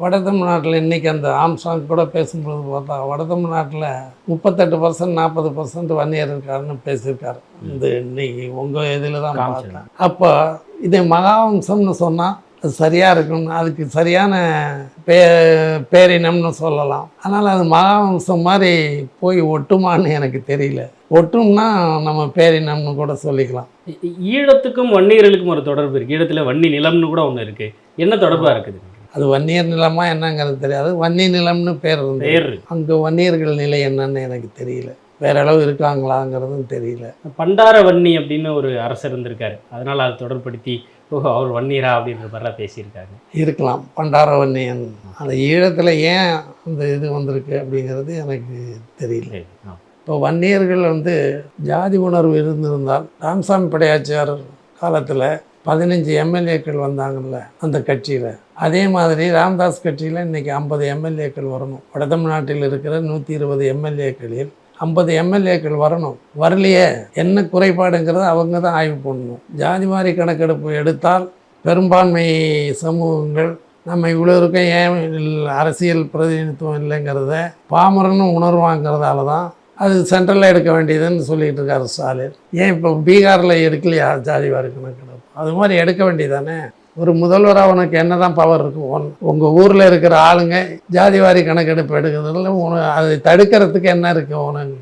வட தமிழ்நாட்டில் இன்றைக்கி அந்த ஆம்சாங் கூட பேசும்போது பார்த்தா வட தமிழ்நாட்டில் முப்பத்தெட்டு பர்சன்ட் நாற்பது பர்சன்ட் வன்னியர் இருக்காருன்னு பேசியிருக்காரு. இந்த இன்னைக்கு உங்கள் இதில் தான் பார்த்தேன். அப்போ இதை மகாவம்சம்னு சொன்னால் அது சரியாக இருக்கும்னு அதுக்கு சரியான பே பேரினம்னு சொல்லலாம். ஆனால் அது மகாவம்சம் மாதிரி போய் ஒட்டுமான்னு எனக்கு தெரியல. ஒட்டும்னா நம்ம பேரினம்னு கூட சொல்லிக்கலாம். ஈழத்துக்கும் வன்னியர்களுக்கும் ஒரு தொடர்பு இருக்கு. ஈழத்துல வன்னி நிலம்னு கூட ஒண்ணு இருக்கு. என்ன தொடர்பா இருக்குது? அது வன்னியர் நிலமா என்னங்கிறது தெரியாது. வன்னி நிலம்னு பேர் இருக்கு. அங்கே வன்னியர்கள் நிலை என்னன்னு எனக்கு தெரியல. வேற அளவு இருக்காங்களாங்கிறதும் தெரியல. பண்டார வன்னி அப்படின்னு ஒரு அரசர் இருந்திருக்காரு. அதனால அதை தொடர்படுத்தி ஓஹோ அவர் வன்னியரா அப்படின்ற மாதிரிலாம் பேசியிருக்காங்க. இருக்கலாம். பண்டார வன்னியன். அந்த ஈழத்தில் ஏன் அந்த இது வந்திருக்கு அப்படிங்கிறது எனக்கு தெரியல. இப்போ வன்னியர்கள் வந்து ஜாதி உணர்வு இருந்திருந்தால் ராமசாமி படையாச்சியார் காலத்தில் பதினஞ்சு எம்எல்ஏக்கள் வந்தாங்கல்ல அந்த கட்சியில். அதே மாதிரி ராம்தாஸ் கட்சியில் இன்றைக்கி ஐம்பது எம்எல்ஏக்கள் வரணும். வட தமிழ்நாட்டில் இருக்கிற நூற்றி இருபது எம்எல்ஏக்களில் ஐம்பது எம்எல்ஏக்கள் வரணும். வரலையே. என்ன குறைபாடுங்கிறத அவங்க தான் ஆய்வு பண்ணணும். ஜாதி வாரி கணக்கெடுப்பு எடுத்தால் பெரும்பான்மை சமூகங்கள் நம்ம இவ்வளோ ஏன் அரசியல் பிரதிநிதித்துவம் இல்லைங்கிறத பாமரன்னு உணர்வாங்கிறதால தான் அது சென்ட்ரலில் எடுக்க வேண்டியதுன்னு சொல்லிகிட்டு இருக்காரு ஸ்டாலின். ஏன் இப்போ பீகாரில் எடுக்கலையா ஜாதி வாரி கணக்கெடுப்பு? அது மாதிரி எடுக்க வேண்டியதானே? ஒரு முதல்வராக உனக்கு என்ன தான் பவர் இருக்கும் உன் உங்கள் ஊரில் இருக்கிற ஆளுங்க ஜாதிவாரி கணக்கெடுப்பு எடுக்கிறதுல உன அதை தடுக்கிறதுக்கு என்ன இருக்குது உனக்கு?